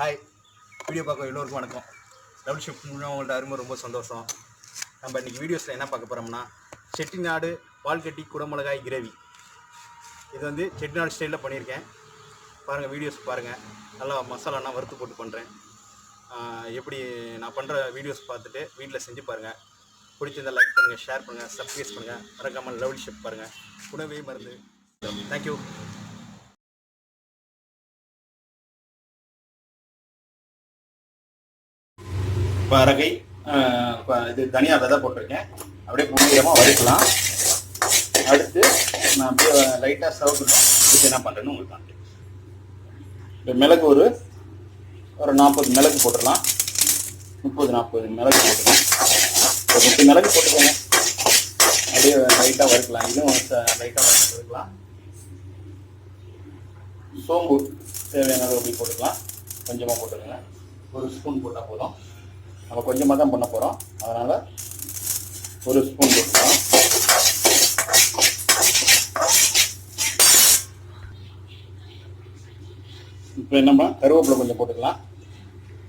Hi video பார்க்க எல்லோருக்கும் வணக்கம். டபுள் ஷிஃப்ட் உங்கள்கிட்ட அருமை ரொம்ப சந்தோஷம். நம்ம இன்றைக்கி வீடியோஸில் என்ன பார்க்க போகிறோம்னா செட்டிநாடு பால்கட்டி குடமிளகாய் கிரேவி. இது வந்து செட்டிநாடு ஸ்டைலில் பண்ணியிருக்கேன். பாருங்கள் வீடியோஸ் பாருங்கள் நல்லா மசாலாலாம் வறுத்து போட்டு பண்ணுறேன் எப்படி நான் பண்ணுற வீடியோஸ் பார்த்துட்டு வீட்டில் செஞ்சு பாருங்கள் பிடிச்சிருந்தா லைக் பண்ணுங்கள் ஷேர் பண்ணுங்கள் சப்ஸ்கிரைப் பண்ணுங்கள் மறக்காமல் லவ்லி ஷிஃப்ட் பாருங்கள் உணவே மருந்து. தேங்க்யூ இப்போ அரகை இப்போ இது தனியாக விதை போட்டிருக்கேன். அப்படியே பொன்னிறமாக வறுக்கலாம். அடுத்து நான் அப்படியே லைட்டாக சவுக்கணும் இதுக்கு என்ன பண்ணுறேன்னு உங்களுக்கு காமிக்கிறேன். இப்போ மிளகு ஒரு ஒரு நாற்பது மிளகு போட்டுடலாம். முப்பது நாற்பது மிளகு போட்டுக்கலாம். ஒரு முப்பது மிளகு போட்டுக்கோங்க. அப்படியே லைட்டாக வறுக்கலாம். இதுவும் லைட்டாக வறுக்கலாம். சோம்பு தேவையான அளவு அப்படி போட்டுக்கலாம். கொஞ்சமாக போட்டுக்கோங்க. ஒரு ஸ்பூன் போட்டால் போதும். நம்ம கொஞ்சமாக தான் பண்ண போகிறோம் அதனால் ஒரு ஸ்பூன் போட்டுக்கலாம் இப்போ என்னம்மா? கருவேப்பிலை கொஞ்சம் போட்டுக்கலாம்.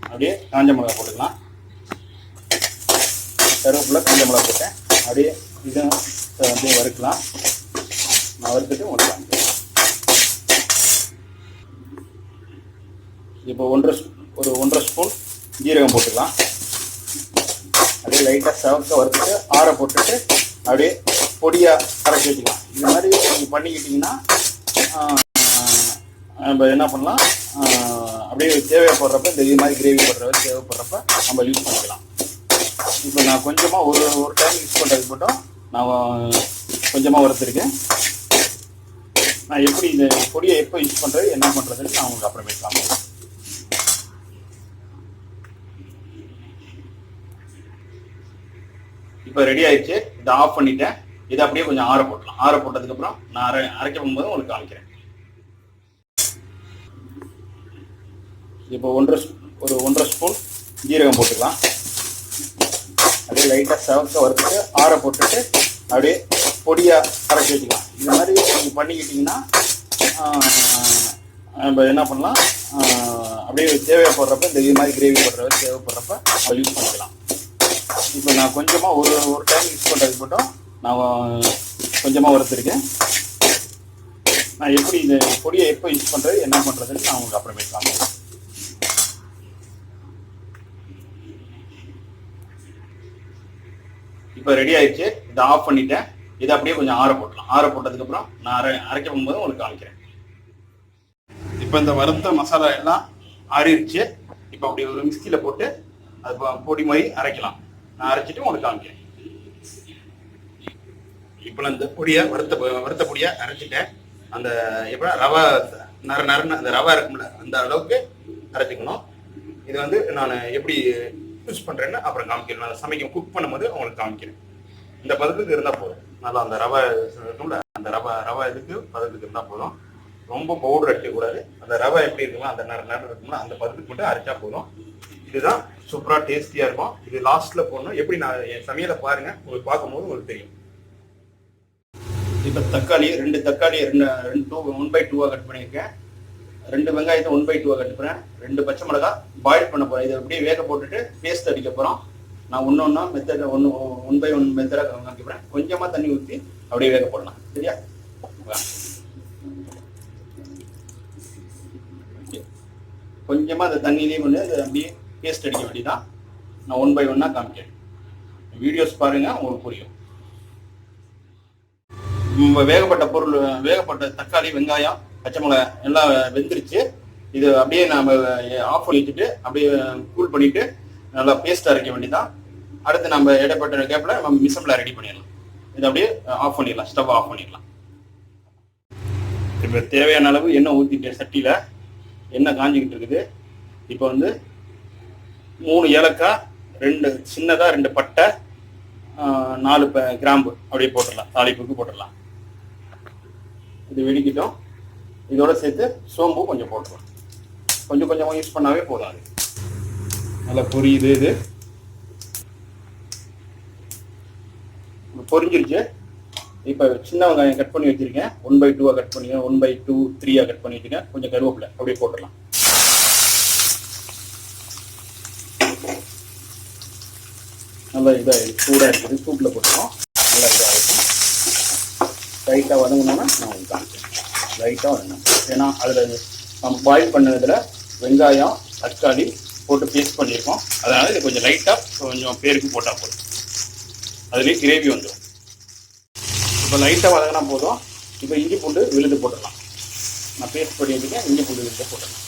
அப்படியே காஞ்ச மிளகா போட்டுக்கலாம். கருவேப்பிலை காஞ்ச மிளகா போட்டேன். அப்படியே இதை வந்து வறுக்கலாம். நான் வறுத்துட்டு உங்களுக்கு காமிக்கிறேன். இப்போ ஒன்றரை ஒரு ஒன்றரை ஸ்பூன் ஜீரகம் போட்டுக்கலாம். அப்படியே லைட்டாக செவக்க வறுத்துட்டு ஆற போட்டுட்டு அப்படியே பொடியாக அரைச்சி வச்சுக்கலாம். இந்த மாதிரி நீங்கள் பண்ணிக்கிட்டிங்கன்னா நம்ம என்ன பண்ணலாம்? அப்படியே தேவைப்படுறப்ப இந்த இது மாதிரி கிரேவி போடுறப்ப தேவைப்படுறப்ப நம்ம யூஸ் பண்ணிக்கலாம். இப்போ நான் கொஞ்சமாக ஒரு ஒரு டைம் யூஸ் பண்ணுறது மட்டும் நான் கொஞ்சமாக வறுத்துருக்கேன். நான் எப்படி இந்த பொடியை எப்போ யூஸ் பண்ணுறது என்ன பண்ணுறதுன்னு நான் உங்களுக்கு அப்புறமே காமிக்கிறேன். இப்போ ரெடி ஆயிடுச்சு. இதை ஆஃப் பண்ணிட்டேன். இதை அப்படியே கொஞ்சம் ஆற போட்டலாம். ஆற போட்டதுக்கப்புறம் நான் அரை அரைக்க போகும்போது உங்களுக்கு காமிக்கிறேன். இப்போ ஒன்றரை ஒரு ஒன்றரை ஸ்பூன் ஜீரகம் போட்டுக்கலாம். அப்படியே லைட்டாக செவக்க வறுத்துட்டு ஆற போட்டுட்டு அப்படியே பொடியாக அரைச்சி வச்சுக்கலாம். இந்த மாதிரி நீங்கள் பண்ணிக்கிட்டிங்கன்னா நம்ம என்ன பண்ணலாம்? அப்படியே தேவைப்படுறப்ப இந்த இது மாதிரி கிரேவி போடுறப்ப தேவைப்படுறப்ப நம்ம யூஸ் பண்ணிக்கலாம். இப்போ நான் கொஞ்சமாக ஒரு ஒரு டைம் யூஸ் பண்ணுறது மட்டும் நான் கொஞ்சமாக வறுத்துருக்கேன். நான் எப்படி இந்த பொடியை எப்போ யூஸ் பண்ணுறது என்ன பண்ணுறதுன்னு நான் உங்களுக்கு அப்புறமேட்டு காமிக்கிறேன். இப்போ ரெடி ஆயிடுச்சு. இதை ஆஃப் பண்ணிட்டேன். இதை அப்படியே கொஞ்சம் ஆற போட்டலாம். ஆற போட்டதுக்கப்புறம் நான் அரை அரைக்க போகும்போது உங்களுக்கு காமிக்கிறேன். இப்போ இந்த வறுத்த மசாலா எல்லாம் ஆறிடுச்சு. இப்போ அப்படி ஒரு மிக்சியில் போட்டு அது பொடி மாதிரி அரைக்கலாம். நான் அரைச்சிட்டு உனக்கு காமிக்கிறேன். இப்போ இந்த பொடியை வறுத்த வறுத்த பொடியை அரைச்சிட்டேன். அந்த எப்போ? ரவை நர நரன்னு அந்த ரவை இருக்கும்ல அந்த அளவுக்கு அரைச்சிக்கணும். இது வந்து நான் எப்படி யூஸ் பண்ணுறேன்னு அப்புறம் காமிக்கிறேன். நான் சமைக்க குக் பண்ணும்போது உங்களுக்கு காமிக்கிறேன். இந்த பதத்துக்கு இருந்தால் போதும். நல்லா அந்த ரவை இருக்கும்ல அந்த ரவை ரவை இதுக்கு பதத்துக்கு இருந்தால் போதும். ரொம்ப பவுடர் அடிக்கக்கூடாது. அந்த ரவை எப்படி இருக்குமோ அந்த நர நர இருக்கும்ல அந்த பதத்துக்கு மட்டும் அரைச்சா போதும். இதுதான் சூப்பராக டேஸ்டியாக இருக்கும். இது லாஸ்ட்டில் போடணும். எப்படி நான் என் சமையலை பாருங்கள் உங்களுக்கு பார்க்கும்போது உங்களுக்கு தெரியும். இப்போ தக்காளி ரெண்டு தக்காளி ரெண்டு ரெண்டு டூ ஒன் பை டூவாக கட் பண்ணியிருக்கேன். ரெண்டு வெங்காயத்தை ஒன் பை டூவாக கட் பண்ணேன் ரெண்டு பச்சை மிளகா பாயில் பண்ண போகிறேன் இதை அப்படியே வேக போட்டுட்டு பேஸ்ட் அடிக்க போகிறோம் நான் ஒன்று ஒன்றா மெத்தட் ஒன்று ஒன் பை ஒன் மெத்தடாக காமிக்கிறேன் கொஞ்சமாக தண்ணி ஊற்றி அப்படியே வேக போடலாம். சரியா? கொஞ்சமாக அந்த தண்ணியிலேயே வந்து அதை அப்படியே பேஸ்ட் அடிக்க வேண்டியதான் நான் ஒன் பை ஒன்னாக காமிக்கிறேன். வீடியோஸ் பாருங்க உங்களுக்கு புரியும். வேகப்பட்ட பொருள் வேகப்பட்ட தக்காளி வெங்காயம் பச்சை மிளகாய் எல்லாம் வெந்துருச்சு. இது அப்படியே நாம ஆஃப் பண்ணி வச்சுட்டு அப்படியே கூல் பண்ணிட்டு நல்லா பேஸ்ட் அரைக்க வேண்டியதான் அடுத்து நம்ம இடைப்பட்ட கேப்ல நம்ம மிசம்ல ரெடி பண்ணிடலாம். இதை அப்படியே ஆஃப் பண்ணிடலாம் ஸ்டவ் ஆஃப் பண்ணிடலாம். இப்போ தேவையான அளவு எண்ணெய் ஊற்றிட்டேன் சட்டியில் எண்ணெய் காஞ்சிக்கிட்டு இருக்குது. இப்போ வந்து மூணு ஏலக்காய் ரெண்டு சின்னதாக ரெண்டு பட்டை நாலு ப- கிராம்பு. அப்படியே போட்டுடலாம். தாளிப்புக்கு போட்டுடலாம். இது வெடிக்கிட்டோம். இதோட சேர்த்து சோம்பு கொஞ்சம் போட்டுருவோம் கொஞ்சம் கொஞ்சமாக யூஸ் பண்ணாவே போதும் அது நல்லா பொரியுது இது. பொரிஞ்சிருச்சு. இப்போ சின்ன வெங்காயம் கட் பண்ணி வச்சிருக்கேன். ஒன் பை டூவாக கட் பண்ணி ஒன் பை டூ த்ரீயாக கட் பண்ணி வச்சுருக்கேன். கொஞ்சம் கருவேப்பிலை அப்படியே போட்டுடலாம். நல்லா இதாக சூடாக இருக்குது. சூட்டில் போட்டுருக்கோம் நல்லா இதாக இருக்கும் லைட்டாக வதங்கினோன்னா நான் உங்களுக்கு லைட்டாக வதங்கணும். ஏன்னா அதில் நம்ம பாயில் பண்ணதில் வெங்காயம் தக்காளி போட்டு பேஸ்ட் பண்ணியிருக்கோம். அதனால் இது கொஞ்சம் லைட்டாக கொஞ்சம் பேருக்கு போட்டால் போதும். அதுலேயே கிரேவி வந்துடும் இப்போ லைட்டாக வதங்கினா போதும். இப்போ இஞ்சி பூண்டு விழுது போட்டுடலாம். நான் பேஸ்ட் பண்ணி வச்சுருக்கேன் இஞ்சி பூண்டு விழுது போட்டுடலாம்.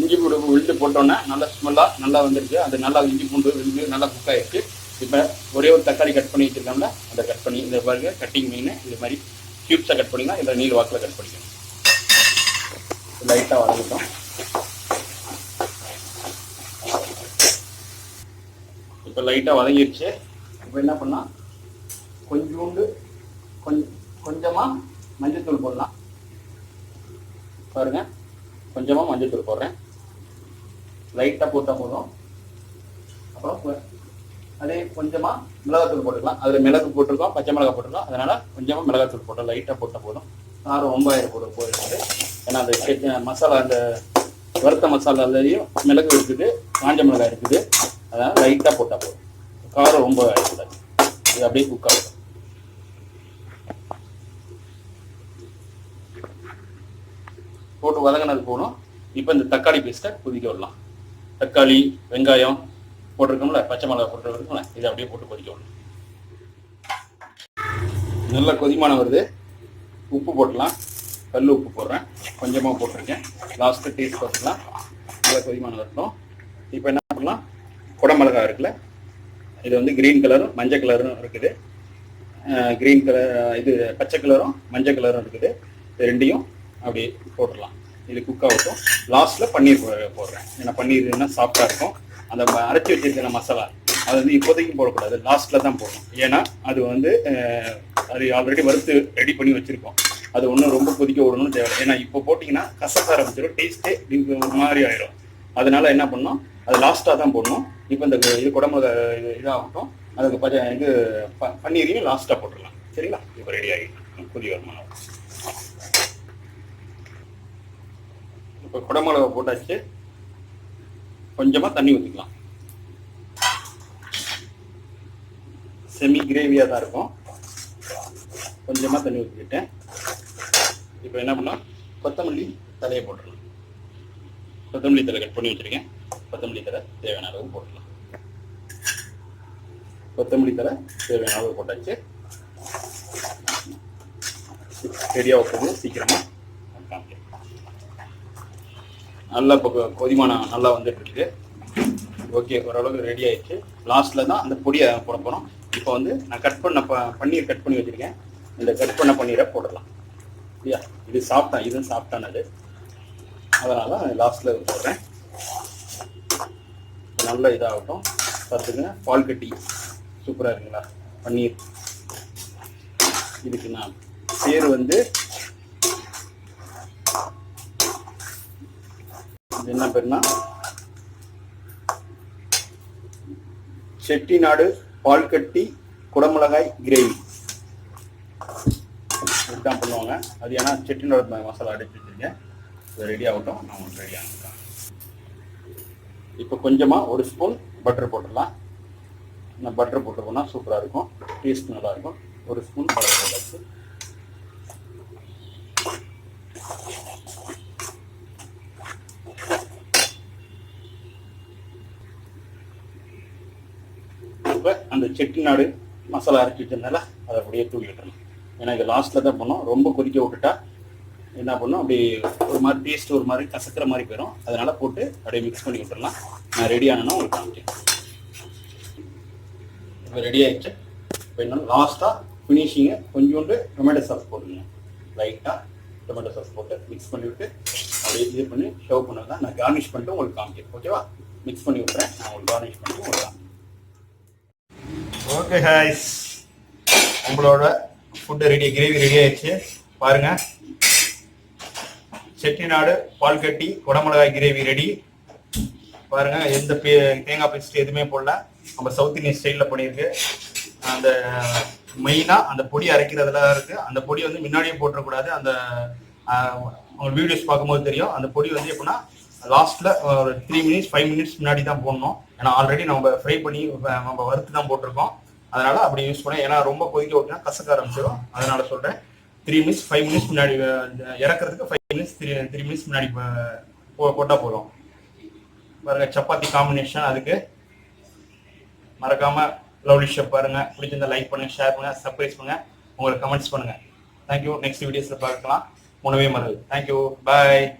இஞ்சி பூண்டு விழுந்து போட்டோன்னே நல்லா ஸ்மெல்லாக நல்லா வந்துருக்கு. அது நல்லா இஞ்சி பூண்டு விழுந்து நல்லா குக் ஆகிருக்கு இப்போ ஒரே ஒரு தக்காளி கட் பண்ணி வச்சிருக்கோம்ல அதை கட் பண்ணி இந்த பாருங்க கட்டிங் மீன் இது மாதிரி க்யூப்ஸாக கட் பண்ணிக்கலாம் இல்லை நீர் வாக்கில் கட் பண்ணிக்கணும் லைட்டாக வதங்கிட்டோம் இப்போ லைட்டாக வதங்கிருச்சு. இப்போ என்ன பண்ணால் கொஞ்சோண்டு கொஞ்சம் கொஞ்சமாக மஞ்சள்தூள் போடலாம். பாருங்கள் கொஞ்சமாக மஞ்சள்தூள் போடுறேன். லைட்டாக போட்டால் போதும். அப்புறம் அதே கொஞ்சமாக மிளகாத்தூள் போட்டுக்கலாம். அதில் மிளகு போட்டிருக்கோம் பச்சை மிளகா போட்டிருக்கோம். அதனால் கொஞ்சமாக மிளகாத்தூள் போட்டோம் லைட்டாக போட்டால் போதும். காரம் ரொம்ப ஆயிரம் போட போயிருக்குது ஏன்னா அந்த மசாலா அந்த வறுத்த மசாலாலையும் மிளகு இருக்குது காஞ்ச மிளகாய் இருக்குது. அதனால் லைட்டாக போட்டால் போதும். காரம் ரொம்ப ஆயிடக்கூடாது இது அப்படியே குக் ஆகும். போட்டு வதங்கினது போகணும் இப்போ இந்த தக்காளி பேஸ்ட்டை கொதிக்க விடலாம். தக்காளி வெங்காயம் போட்டிருக்கோம்ல பச்சை மிளகாய் போட்டுருக்கோம்ல இதை அப்படியே போட்டு கொதிக்கணும். நல்லா நல்ல கொதிமானம் வருது. உப்பு போட்டலாம் கல் உப்பு போடுறேன். கொஞ்சமாக போட்டிருக்கேன். லாஸ்ட்டு டேஸ்ட் போட்டுக்கலாம் நல்லா கொதிமானம் வரட்டும். இப்போ என்ன பண்ணலாம்? குடமிளகாய் இருக்குல்ல இது வந்து கிரீன் கலரும் மஞ்சள் கலரும் இருக்குது. கிரீன் கலர் இது பச்சை கலரும் மஞ்சள் கலரும் இருக்குது. இது ரெண்டையும் அப்படியே போட்டுடலாம். இது குக் ஆகட்டும். லாஸ்ட்டில் பன்னீர் போடுறேன். ஏன்னா பன்னீர்னா சாஃப்டாக இருக்கும். அந்த அரைச்சி வச்சிருக்கிற மசாலா அது வந்து இப்போதைக்கு போடக்கூடாது. லாஸ்ட்டில் தான் போடணும். ஏன்னா அது வந்து அது ஆல்ரெடி வறுத்து ரெடி பண்ணி வச்சுருக்கோம். அது ஒன்றும் ரொம்ப கொதிக்க விடணும்னு தேவை ஏன்னா இப்போ போட்டிங்கன்னா கசக்க ஆரம்பிச்சிடும். டேஸ்ட்டே ஒரு மாதிரி ஆயிடும். அதனால என்ன பண்ணணும்? அது லாஸ்ட்டாக தான் போடணும். இப்போ இந்த இது குடம்பு இது இதாகட்டும். அதுக்கு பச்சை இது ப- பன்னீரையும் லாஸ்ட்டாக போட்டுடலாம். சரிங்களா? இப்போ ரெடி ஆகிடும் கொதி வருமானம் இப்போ குடமிளகை போட்டாச்சு. கொஞ்சமாக தண்ணி ஊற்றிக்கலாம் செமி கிரேவியாக தான் இருக்கும். கொஞ்சமாக தண்ணி ஊற்றிக்கிட்டேன் இப்போ என்ன பண்ணலாம்? கொத்தமல்லி தலையை போட்டுடலாம். கொத்தமல்லி தலை கட் பண்ணி வச்சிருக்கேன். கொத்தமல்லி தலை தேவையான அளவு போட்டுடலாம். கொத்தமல்லி தலை தேவையான அளவு போட்டாச்சு. ரெடியாக வைக்கிறது சீக்கிரமாக காமிக்கிறேன். நல்லா இப்போ கொ- கொதிமானம் நல்லா வந்துட்டு இருக்கு ஓகே ஓரளவுக்கு ரெடி ஆயிடுச்சு. லாஸ்ட்ல தான் அந்த பொடியை போட போகிறோம் இப்போ வந்து நான் கட் பண்ண ப பன்னீர் கட் பண்ணி வச்சிருக்கேன். இந்த கட் பண்ண பன்னீரை போடலாம். இல்லையா இது சாப்பிட்டா இதுவும் சாப்பிட்டானது அதனால லாஸ்ட்ல போடுறேன். நல்ல இதாகட்டும். பார்த்துங்க பால் கட்டி. சூப்பராக இருக்குங்களா? பன்னீர். இதுக்கு நான் பேர் வந்து என்ன பேர்னா? செட்டிநாடு பால் கட்டி குடமிளகாய் கிரேவி. இதுதான் பண்ணுவாங்க. அது ஏன்னா செட்டிநாடு மசாலா அடிச்சு வச்சிருக்கேன். இது ரெடி ஆகட்டும். நான் உங்களுக்கு ரெடி ஆகிட்டேன் இப்போ கொஞ்சமாக ஒரு ஸ்பூன் பட்டர் போட்டுடலாம். நான் பட்டர் போட்டு போனால் சூப்பராக இருக்கும். டேஸ்ட் நல்லாயிருக்கும் ஒரு ஸ்பூன் பட்டர் போட்டாச்சு இப்போ அந்த செட்டிநாடு மசாலா அரைச்சி அதை அப்படியே தூவி விட்டுறணும். ஏன்னா இது லாஸ்ட்டில் தான் பண்ணோம். ரொம்ப கொதிக்க விட்டுட்டா என்ன பண்ணும்? அப்படி ஒரு மாதிரி டேஸ்ட் ஒரு மாதிரி கசக்கிற மாதிரி போயிடும் அதனால போட்டு அப்படியே மிக்ஸ் பண்ணி விட்டுடலாம் நான் ரெடி ஆனேன்னா உங்களுக்கு காமிக்கிறேன். இப்போ ரெடி ஆகிடுச்சு இப்போ என்னன்னா லாஸ்ட்டாக ஃபினிஷிங்கை கொஞ்சோண்டு டொமேட்டோ சாஸ் போட்டுங்க லைட்டாக டொமேட்டோ சாஸ் போட்டு மிக்ஸ் பண்ணி விட்டு அப்படியே இது பண்ணி ஷவ் பண்ணது தான் நான் கார்னிஷ் பண்ணிட்டு உங்களுக்கு காமிக்கிறேன். ஓகேவா மிக்ஸ் பண்ணி விட்றேன் நான் உங்களுக்கு கார்னிஷ் பண்ணிட்டு உங்களுக்கு காமிக்கிறேன். ஓகே ஹாய்ஸ் உங்களோட ஃபுட்டு ரெடி கிரேவி ரெடி ஆயிடுச்சு. பாருங்க. செட்டிநாடு பால் கட்டி குடமிளகாய் கிரேவி ரெடி பாருங்க எந்த பே- தேங்காய் பேஸ்ட் எதுவுமே போடல. நம்ம சவுத் இந்தியன் ஸ்டைலில் பண்ணியிருக்கு. அந்த மெயினாக அந்த பொடி அரைக்கிறதுல இருக்குது அந்த பொடி வந்து முன்னாடியே போட்டுறக்கூடாது. அந்த உங்களுக்கு வீடியோஸ் பார்க்கும்போது தெரியும். அந்த பொடி வந்து எப்படின்னா லாஸ்ட்ல ஒரு த்ரீ மினிட்ஸ் ஃபைவ் மினிட்ஸ் முன்னாடி தான் போடணும். ஏன்னா ஆல்ரெடி நம்ம ஃப்ரை பண்ணி நம்ம வறுத்து தான் போட்டிருக்கோம். அதனால அப்படி யூஸ் பண்ண ஏன்னா ரொம்ப கொதிக்க விட்டுனா கசக்க ஆரம்பிச்சிடும் அதனால சொல்றேன். த்ரீ மினிட்ஸ் ஃபைவ் மினிட்ஸ் முன்னாடி இறக்குறதுக்கு five minutes three three minutes முன்னாடி போ- போட்டா போதும். பாருங்க சப்பாத்தி காம்பினேஷன் அதுக்கு. மறக்காம லவ்லி ஷெப் பாருங்க. பிடிச்சிருந்தா லைக் பண்ணுங்க ஷேர் பண்ணுங்க சர்ப்ரைஸ் பண்ணுங்க. உங்களுக்கு கமெண்ட்ஸ் பண்ணுங்க. தேங்க்யூ நெக்ஸ்ட் வீடியோஸ்ல பார்க்கலாம். உணவே மறல் தேங்க்யூ பாய்